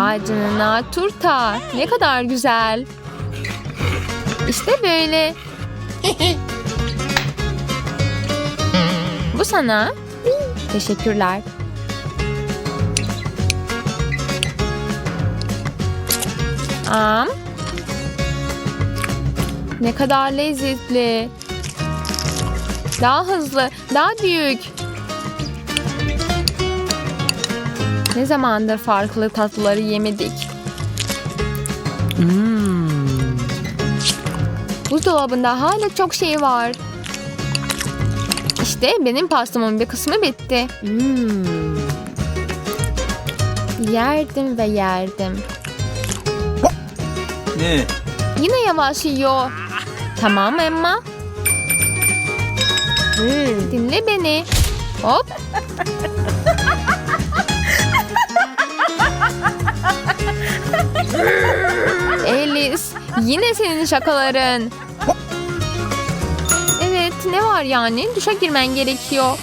Vay canına turta. Ne kadar güzel. İşte böyle. Bu sana. Teşekkürler. Am. Ne kadar lezzetli. Daha hızlı, daha büyük. Ne zamandır farklı tatlıları yemedik. Buzdolabında hala çok şey var. İşte benim pastamın bir kısmı bitti. Yerdim ve yerdim. Ne? Yine yavaş yiyor. Tamam Emma. Dinle beni. Hop. Olamaz. Yine senin şakaların. Evet ne var yani? Duşa girmen gerekiyor.